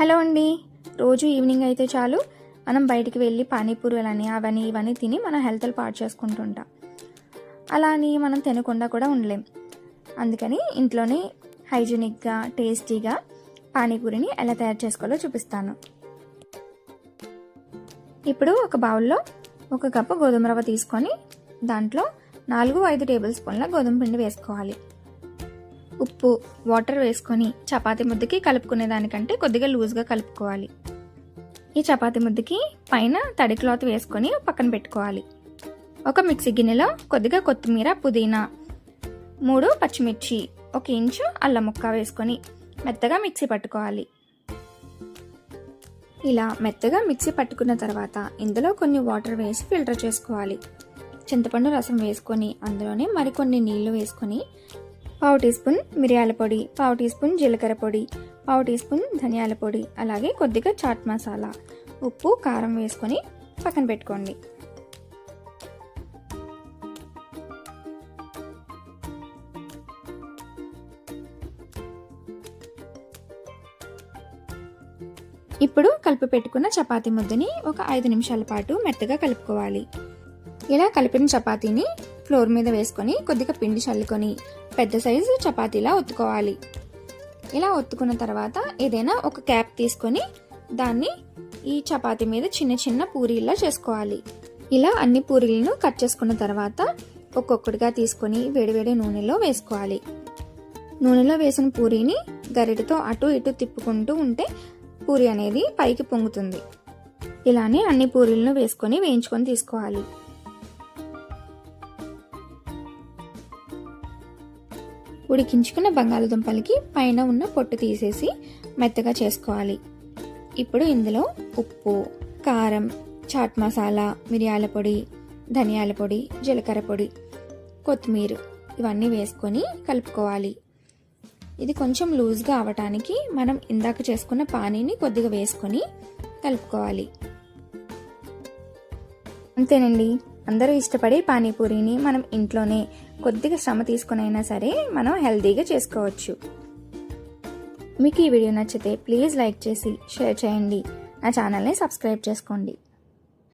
Hello అండి. రోజు evening అయితే చాలు. మనం బయటికి వెళ్ళి పానీపూరులని అవని ఇవన్నీ తిని మన హెల్త్లు పాడు చేసుకుంటుంటాం. అలా అని మనం తినకుండా కూడా ఉండలేం. అందుకని ఇంట్లోనే హైజీనిక్గా టేస్టీగా పానీపూరిని ఎలా తయారు చేసుకోవాలో చూపిస్తాను. ఇప్పుడు ఒక బౌల్లో ఒక కప్పు గోధుమ రవ్వ తీసుకొని దాంట్లో నాలుగు ఐదు టేబుల్ స్పూన్ల గోధుమ పిండి వేసుకోవాలి. ఉప్పు వాటర్ వేసుకొని చపాతి ముద్దకి కలుపుకునే దానికంటే కొద్దిగా లూజ్గా కలుపుకోవాలి. ఈ చపాతి ముద్దకి పైన తడి క్లాత్ వేసుకొని పక్కన పెట్టుకోవాలి. ఒక మిక్సీ గిన్నెలో కొద్దిగా కొత్తిమీర పుదీనా మూడు పచ్చిమిర్చి ఒక ఇంచు అల్లం ముక్క వేసుకొని మెత్తగా మిక్సీ పట్టుకోవాలి. ఇలా మెత్తగా మిక్సీ పట్టుకున్న తర్వాత ఇందులో కొన్ని వాటర్ వేసి ఫిల్టర్ చేసుకోవాలి. చింతపండు రసం వేసుకొని అందులోనే మరికొన్ని నీళ్ళు వేసుకొని పావు టీ స్పూన్ మిరియాల పొడి పావు టీ స్పూన్ జీలకర్ర పొడి పావు టీ స్పూన్ ధనియాల పొడి అలాగే కొద్దిగా చాట్ మసాలా. ఉప్పు కారం వేసుకొని పక్కన పెట్టుకోండి. ఇప్పుడు కలిపి పెట్టుకున్న చపాతీ ముద్దని ఒక ఐదు నిమిషాల పాటు మెత్తగా కలుపుకోవాలి. ఇలా కలిపిన చపాతీని ఫ్లోర్ మీద వేసుకొని కొద్దిగా పిండి చల్లుకొని పెద్ద సైజు చపాతీలా ఒత్తుకోవాలి. ఇలా ఒత్తుకున్న తర్వాత ఏదైనా ఒక క్యాప్ తీసుకొని దాన్ని ఈ చపాతి మీద చిన్న చిన్న పూరీలా చేసుకోవాలి. ఇలా అన్ని పూరీలను కట్ చేసుకున్న తర్వాత ఒక్కొక్కటిగా తీసుకొని వేడివేడి నూనెలో వేసుకోవాలి. నూనెలో వేసిన పూరీని గరిటతో అటు ఇటు తిప్పుకుంటూ ఉంటే పూరి అనేది పైకి పొంగుతుంది. ఇలానే అన్ని పూరీలను వేసుకొని వేయించుకొని తీసుకోవాలి. ఉడికించుకున్న బంగాళదుంపలకి పైన ఉన్న పొట్టు తీసేసి మెత్తగా చేసుకోవాలి. ఇప్పుడు ఇందులో ఉప్పు కారం చాట్ మసాలా మిరియాల పొడి ధనియాల పొడి జీలకర్ర పొడి కొత్తిమీర ఇవన్నీ వేసుకొని కలుపుకోవాలి. ఇది కొంచెం లూజ్గా అవటానికి మనం ఇందాక చేసుకున్న పానీని కొద్దిగా వేసుకొని కలుపుకోవాలి. అంతేనండి. అందరూ ఇష్టపడే పానీపూరిని మనం ఇంట్లోనే కొద్దిగా శ్రమ తీసుకునైనా సరే మనం హెల్తీగా చేసుకోవచ్చు. మీకు ఈ వీడియో నచ్చితే ప్లీజ్ లైక్ చేసి షేర్ చేయండి. నా ఛానల్ని సబ్స్క్రైబ్ చేసుకోండి.